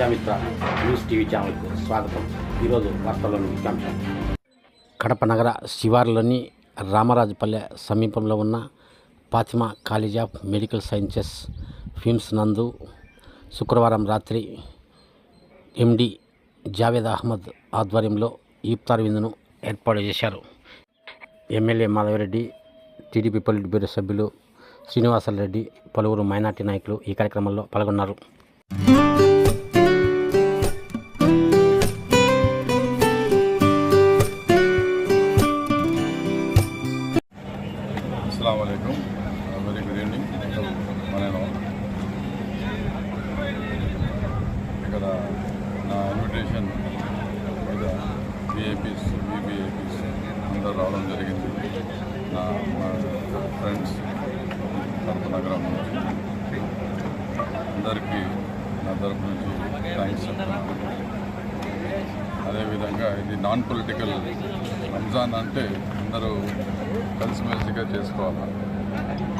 Vidya Mitra news TV ఛానల్కు స్వాగతం. ఈరోజు వార్తల్లోని ముఖ్యాంశం. కడప నగర శివారులోని రామరాజుపల్లె సమీపంలో ఉన్న Fatima college of medical sciences FIMS నందు శుక్రవారం రాత్రి ఎండి జావేద్ అహ్మద్ ఆధ్వర్యంలో ఈఫ్తార్ విందును ఏర్పాటు చేశారు. MLA Madhava Reddy TDP polit bureau సభ్యులు శ్రీనివాసరెడ్డి పలువురు మైనార్టీ నాయకులు ఈ కార్యక్రమంలో పాల్గొన్నారు. విఐపీస్ విబిఐపీస్ అందరూ రావడం జరిగింది. నా మా ఫ్రెండ్స్ కడప నగరం నుంచి అందరికీ నా తరపు నుంచి థ్యాంక్స్ చెప్తున్నాను అదేవిధంగా ఇది నాన్ పొలిటికల్ రంజాన్ అంటే అందరూ కలిసిమెలిసిగా చేసుకోవాలి?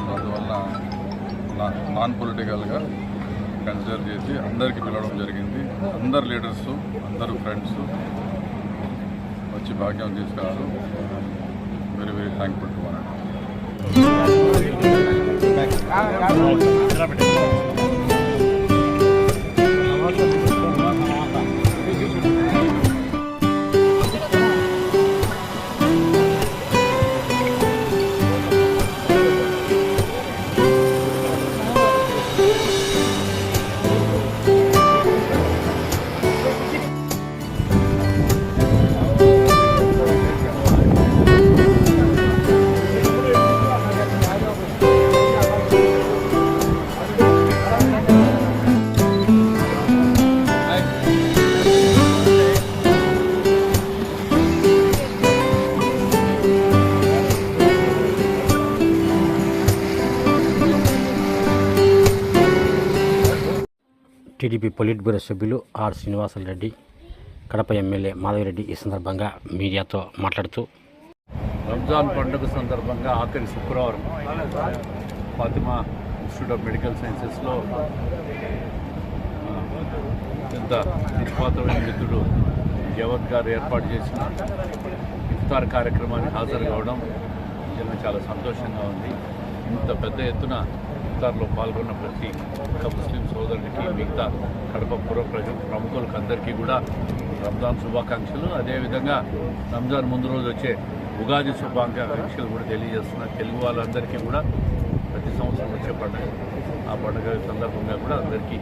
అందువల్ల నా- నాన్ పొలిటికల్గా కన్సిడర్ చేసి అందరికీ పిలవడం జరిగింది. అందరు లీడర్స్ అందరూ ఫ్రెండ్స్ వచ్చి భాగ్యం తీసుకున్నారు very very thankful to one TDP politburo సభ్యులు ఆర్ శ్రీనివాసరెడ్డి కడప ఎమ్మెల్యే మాధవిరెడ్డి ఈ సందర్భంగా మీడియాతో మాట్లాడుతూ రంజాన్ పండుగ సందర్భంగా ఆఖరి శుక్రవారం ఫాతిమా ఇన్స్టిట్యూట్ ఆఫ్ మెడికల్ సైన్సెస్లో ఇంత నిష్పాతమైన మిత్రుడు జవత్ గారు ఏర్పాటు చేసిన ఇఫ్తార్ కార్యక్రమానికి హాజరు కావడం నిజంగా చాలా సంతోషంగా ఉంది. ఇంత పెద్ద ఎత్తున ఇఫ్తార్లో పాల్గొన్న ప్రతి ఒక్క ముస్లిం సోదరుడికి మిగతా కడప పూర్వ ప్రజల ప్రముఖులకు అందరికీ కూడా రంజాన్ శుభాకాంక్షలు. అదేవిధంగా రంజాన్ ముందు రోజు వచ్చే ఉగాది శుభాకాంక్షలు కూడా తెలియజేస్తున్న తెలుగు వాళ్ళందరికీ కూడా ప్రతి సంవత్సరం వచ్చే పండుగ. ఆ పండుగ సందర్భంగా కూడా అందరికీ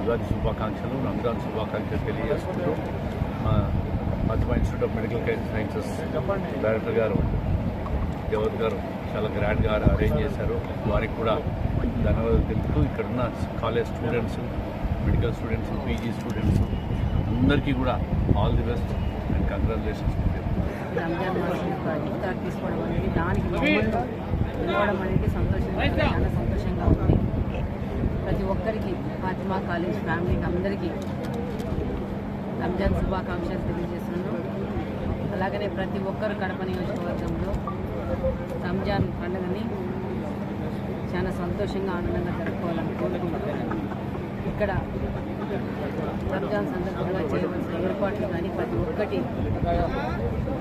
ఉగాది శుభాకాంక్షలు రంజాన్ శుభాకాంక్షలు తెలియజేసుకుంటూ మా Fatima institute of medical sciences director గారు జవద్ గారు చాలా గ్రాండ్గా అరేంజ్ చేశారు. వారికి కూడా ధన్యవాదాలు తెలుపుతూ ఇక్కడున్న college students medical students PG students అందరికీ కూడా all the best and congratulations Ramzan మాసం తీసుకోవడం అనేది దానికి మమ్మల్ని అనేది సంతోషంగా చాలా సంతోషంగా ఉంది. ప్రతి ఒక్కరికి ఫాతిమా కాలేజ్ ఫ్యామిలీకి అందరికీ రంజాన్ శుభాకాంక్షలు తెలియజేస్తున్నాను. అలాగనే ప్రతి ఒక్కరు కడప నియోజకవర్గంలో రంజాన్ పండుగని చాలా సంతోషంగా ఆనందంగా జరుపుకోవాలని కోరుకుంటున్నాను. ఇక్కడ రంజాన్ సందర్భంగా చేయవలసిన ఏర్పాట్లు కానీ ప్రతి ఒక్కటి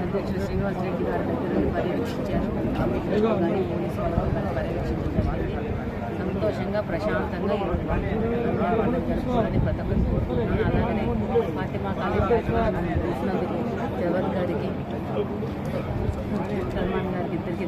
అధ్యక్షుడు శ్రీనివాస్ రెడ్డి గారి దగ్గర పర్యవేక్షించారు. కానీ పోలీసు వాళ్ళు పర్యవేక్షించడం సంతోషంగా ప్రశాంతంగా పండుగ జరుపుకోవాలని ప్రతి ఒక్కరు కోరుకుంటున్నాను అలాగనే ఫాతిమా కాలేజ్ చూసినందుకు జవహర్ గారికి ఇద్దరికి ధన్యవాదాలు తెలియజేస్తున్నాను థ్యాంక్ యూ